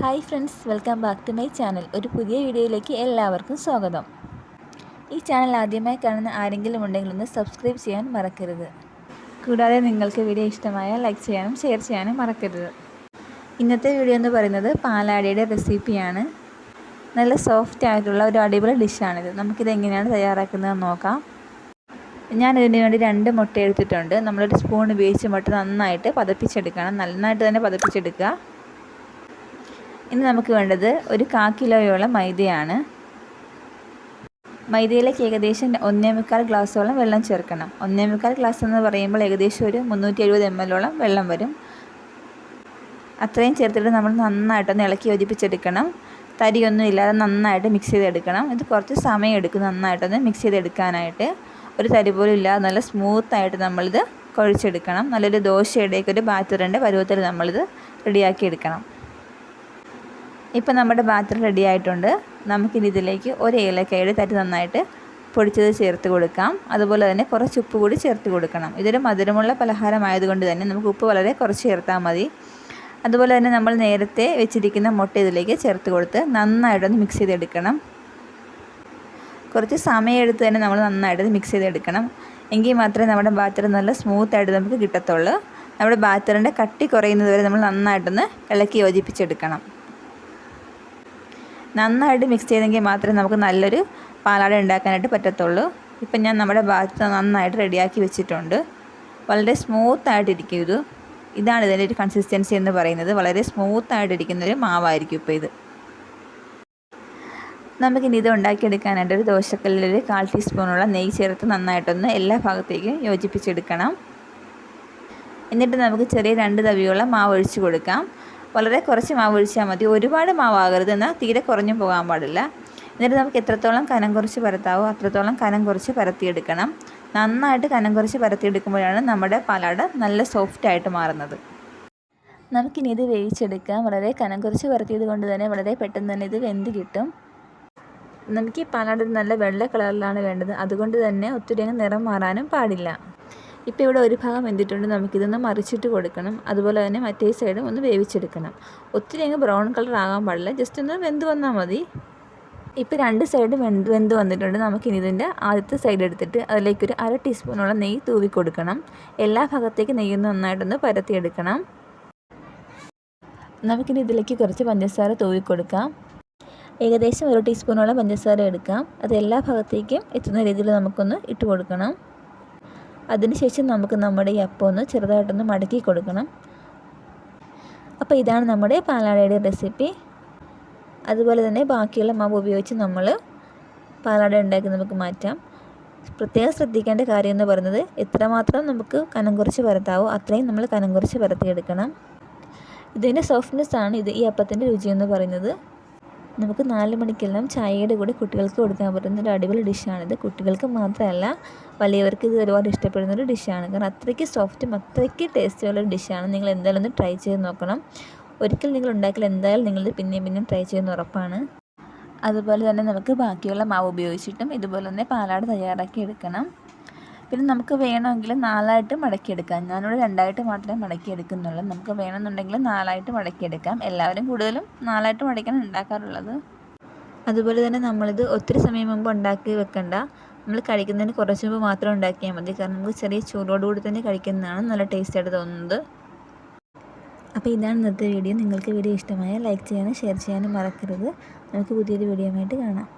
Hi friends welcome back to my channel. ഒരു പുതിയ വീഡിയോയിലേക്ക് എല്ലാവർക്കും സ്വാഗതം. ഈ ചാനൽ ആദ്യമായി കാണുന്ന ആരെങ്കിലും ഉണ്ടെങ്കിൽ ഒന്ന് സബ്സ്ക്രൈബ് ചെയ്യാൻ മറക്കരുത്. കൂടാതെ നിങ്ങൾക്ക് വീഡിയോ ഇഷ്ടമായ ലൈക്ക് ചെയ്യാനും ഷെയർ ചെയ്യാനും മറക്കരുത്. ഇന്നത്തെ വീഡിയോ എന്ന് പറയുന്നത് പാലാടിയുടെ റെസിപ്പിയാണ്. നല്ല സോഫ്റ്റ് ആയിട്ടുള്ള ഒരു അടിപൊളി ഡിഷാണിത്. നമുക്കിത് എങ്ങനെയാണ് തയ്യാറാക്കുന്നതെന്ന് നോക്കാം. ഞാൻ ഇതിന് വേണ്ടി രണ്ട് മുട്ട എടുത്തിട്ടുണ്ട്. നമ്മളൊരു സ്പൂൺ ഉപയോഗിച്ച് മുട്ട നന്നായിട്ട് പതപ്പിച്ചെടുക്കണം. നന്നായിട്ട് തന്നെ പതപ്പിച്ചെടുക്കുക. ഇനി നമുക്ക് വേണ്ടത് ഒരു കാ കിലോയോളം മൈദയാണ്. മൈദയിലേക്ക് ഏകദേശം ഒന്നേ മുക്കാൽ ഗ്ലാസ്സോളം വെള്ളം ചേർക്കണം. ഒന്നേ മുക്കാൽ ഗ്ലാസ് എന്ന് പറയുമ്പോൾ ഏകദേശം ഒരു മുന്നൂറ്റി എഴുപത് എം എല്ലോളം വെള്ളം വരും. അത്രയും ചേർത്തിട്ട് നമ്മൾ നന്നായിട്ടൊന്ന് ഇളക്കി യോജിപ്പിച്ചെടുക്കണം. തരിയൊന്നും ഇല്ലാതെ നന്നായിട്ട് മിക്സ് ചെയ്തെടുക്കണം. ഇത് കുറച്ച് സമയം എടുക്കും നന്നായിട്ടൊന്ന് മിക്സ് ചെയ്തെടുക്കാനായിട്ട്. ഒരു തരി പോലും ഇല്ലാതെ നല്ല സ്മൂത്തായിട്ട് നമ്മളിത് കുഴച്ചെടുക്കണം. നല്ലൊരു ദോശയുടെയൊക്കെ ഒരു ബാറ്ററിന്റെ പരുവത്തിൽ നമ്മളിത് റെഡിയാക്കി എടുക്കണം. ഇപ്പം നമ്മുടെ ബാറ്റർ റെഡി ആയിട്ടുണ്ട്. നമുക്കിനി ഇതിലേക്ക് ഒരു ഏലക്കയുടെ തരി നന്നായിട്ട് പൊടിച്ചത് ചേർത്ത് കൊടുക്കാം. അതുപോലെ തന്നെ കുറച്ച് ഉപ്പ് കൂടി ചേർത്ത് കൊടുക്കണം. ഇതൊരു മധുരമുള്ള പലഹാരമായതുകൊണ്ട് തന്നെ നമുക്ക് ഉപ്പ് വളരെ കുറച്ച് ചേർത്താൽ മതി. അതുപോലെ തന്നെ നമ്മൾ നേരത്തെ വെച്ചിരിക്കുന്ന മുട്ട ഇതിലേക്ക് ചേർത്ത് കൊടുത്ത് നന്നായിട്ടൊന്ന് മിക്സ് ചെയ്തെടുക്കണം. കുറച്ച് സമയമെടുത്ത് തന്നെ നമ്മൾ നന്നായിട്ട് മിക്സ് ചെയ്തെടുക്കണം. എങ്കിൽ മാത്രമേ നമ്മുടെ ബാറ്റർ നല്ല സ്മൂത്തായിട്ട് നമുക്ക് കിട്ടത്തുള്ളൂ. നമ്മുടെ ബാറ്ററിന്റെ കട്ടി കുറയുന്നത് വരെ നമ്മൾ നന്നായിട്ടൊന്ന് ഇളക്കി യോജിപ്പിച്ചെടുക്കണം. നന്നായിട്ട് മിക്സ് ചെയ്തെങ്കിൽ മാത്രമേ നമുക്ക് നല്ലൊരു പാലാട ഉണ്ടാക്കാനായിട്ട് പറ്റത്തുള്ളൂ. ഇപ്പം ഞാൻ നമ്മുടെ ഭാഗത്ത് നന്നായിട്ട് റെഡിയാക്കി വെച്ചിട്ടുണ്ട്. വളരെ സ്മൂത്തായിട്ടിരിക്കും ഇത്. ഇതാണ് ഇതിന്റെ ഒരു കൺസിസ്റ്റൻസി എന്ന് പറയുന്നത്. വളരെ സ്മൂത്തായിട്ടിരിക്കുന്നൊരു മാവായിരിക്കും ഇപ്പോൾ ഇത്. നമുക്കിനി ഇത് ഉണ്ടാക്കിയെടുക്കാനായിട്ട് ഒരു ദോശക്കല്ലിൽ കാൽ ടീസ്പൂണുള്ള നെയ്യ് ചേർത്ത് നന്നായിട്ടൊന്ന് എല്ലാ ഭാഗത്തേക്കും യോജിപ്പിച്ചെടുക്കണം. എന്നിട്ട് നമുക്ക് ചെറിയ രണ്ട് തവിയോളം മാവ് ഒഴിച്ച് കൊടുക്കാം. വളരെ കുറച്ച് മാവ് ഒഴിച്ചാൽ മതി. ഒരുപാട് മാവാകരുത്. എന്നാൽ തീരെ കുറഞ്ഞു പോകാൻ പാടില്ല. എന്നിട്ട് നമുക്ക് എത്രത്തോളം കനം കുറച്ച് പരത്താവോ അത്രത്തോളം കനം കുറച്ച് പരത്തിയെടുക്കണം. നന്നായിട്ട് കനം കുറച്ച് പരത്തിയെടുക്കുമ്പോഴാണ് നമ്മുടെ പാലാട നല്ല സോഫ്റ്റായിട്ട് മാറുന്നത്. നമുക്കിനി ഇത് വേവിച്ചെടുക്കാം. വളരെ കനം കുറച്ച് പരത്തിയത് കൊണ്ട് തന്നെ വളരെ പെട്ടെന്ന് തന്നെ ഇത് വെന്ത് കിട്ടും. നമുക്ക് ഈ പാലാട് നല്ല വെള്ള കളറിലാണ് വേണ്ടത്. അതുകൊണ്ട് തന്നെ ഒത്തിരി നിറം മാറാനും പാടില്ല. ഇപ്പോൾ ഇവിടെ ഒരു ഭാഗം വെന്തിട്ടുണ്ട്. നമുക്കിതൊന്ന് മറിച്ചിട്ട് കൊടുക്കണം. അതുപോലെ തന്നെ മറ്റേ സൈഡും ഒന്ന് വേവിച്ചെടുക്കണം. ഒത്തിരി അങ്ങ് ബ്രൗൺ കളർ ആകാൻ പാടില്ല. ജസ്റ്റ് ഒന്ന് വെന്ത് വന്നാൽ മതി. ഇപ്പോൾ രണ്ട് സൈഡ് വെന്ത് വെന്ത് വന്നിട്ടുണ്ട്. നമുക്കിനി ഇതിന്റെ ആദ്യത്തെ സൈഡ് എടുത്തിട്ട് അതിലേക്കൊരു അര ടീസ്പൂണോളം നെയ്യ് തൂവി കൊടുക്കണം. എല്ലാ ഭാഗത്തേക്ക് നെയ്യ് നന്നായിട്ടൊന്ന് പരത്തിയെടുക്കണം. നമുക്കിനി ഇതിലേക്ക് കുറച്ച് പഞ്ചസാര തൂവി കൊടുക്കാം. ഏകദേശം ഒരു ടീസ്പൂണോളം പഞ്ചസാര എടുക്കാം. അത് എല്ലാ ഭാഗത്തേക്കും എത്തുന്ന രീതിയിൽ നമുക്കൊന്ന് ഇട്ട് കൊടുക്കണം. അതിനുശേഷം നമുക്ക് നമ്മുടെ ഈ അപ്പം ഒന്ന് ചെറുതായിട്ടൊന്ന് മടക്കി കൊടുക്കണം. അപ്പോൾ ഇതാണ് നമ്മുടെ പാലാടയുടെ റെസിപ്പി. അതുപോലെ തന്നെ ബാക്കിയുള്ള മാവ് ഉപയോഗിച്ച് നമ്മൾ പാലാട ഉണ്ടാക്കി നമുക്ക് മാറ്റാം. പ്രത്യേകം ശ്രദ്ധിക്കേണ്ട കാര്യം എന്ന് പറയുന്നത് എത്രമാത്രം നമുക്ക് കനം കുറച്ച് പരത്താവോ അത്രയും നമ്മൾ കനം കുറച്ച് പരത്തിയെടുക്കണം. ഇതിന്റെ സോഫ്റ്റ്നെസ് ആണ് ഇത് ഈ അപ്പത്തിന്റെ രുചി എന്ന് പറയുന്നത്. നമുക്ക് നാല് മണിക്കെല്ലാം ചായയുടെ കൂടെ കുട്ടികൾക്ക് കൊടുക്കാൻ പറ്റുന്ന ഒരു അടിപൊളി ഡിഷാണിത്. കുട്ടികൾക്ക് മാത്രമല്ല വലിയവർക്ക് ഇത് ഒരുപാട് ഇഷ്ടപ്പെടുന്ന ഒരു ഡിഷാണ്. കാരണം അത്രയ്ക്ക് സോഫ്റ്റും അത്രയ്ക്ക് ടേസ്റ്റുള്ള ഒരു ഡിഷാണ് നിങ്ങൾ എന്തായാലും ഒന്ന് ട്രൈ ചെയ്ത് നോക്കണം. ഒരിക്കൽ നിങ്ങൾ ഉണ്ടാക്കിയാൽ എന്തായാലും നിങ്ങൾ പിന്നെയും പിന്നെയും ട്രൈ ചെയ്യുന്ന ഉറപ്പാണ്. അതുപോലെ തന്നെ നമുക്ക് ബാക്കിയുള്ള മാവ് ഉപയോഗിച്ചിട്ടും ഇതുപോലെ തന്നെ പാലാട് തയ്യാറാക്കി എടുക്കണം. പിന്നെ നമുക്ക് വേണമെങ്കിൽ നാലായിട്ട് മടക്കിയെടുക്കാം. ഞാനിവിടെ രണ്ടായിട്ട് മാത്രമേ മടക്കിയെടുക്കുന്നുള്ളൂ. നമുക്ക് വേണമെന്നുണ്ടെങ്കിൽ നാലായിട്ട് മടക്കിയെടുക്കാം. എല്ലാവരും കൂടുതലും നാലായിട്ട് മടക്കാണ് ഉണ്ടാക്കാറുള്ളത്. അതുപോലെ തന്നെ നമ്മളിത് ഒത്തിരി സമയം മുമ്പ് ഉണ്ടാക്കി വെക്കണ്ട. നമ്മൾ കഴിക്കുന്നതിന് കുറച്ച് മുമ്പ് മാത്രം ഉണ്ടാക്കിയാൽ മതി. കാരണം നമുക്ക് ചെറിയ ചൂടോടുകൂടി തന്നെ കഴിക്കുന്നതാണ് നല്ല ടേസ്റ്റായിട്ട് തോന്നുന്നത്. അപ്പോൾ ഇതാണ് ഇന്നത്തെ വീഡിയോ. നിങ്ങൾക്ക് വീഡിയോ ഇഷ്ടമായാൽ ലൈക്ക് ചെയ്യാനും ഷെയർ ചെയ്യാനും മറക്കരുത്. നമുക്ക് പുതിയൊരു വീഡിയോ ആയിട്ട് കാണാം.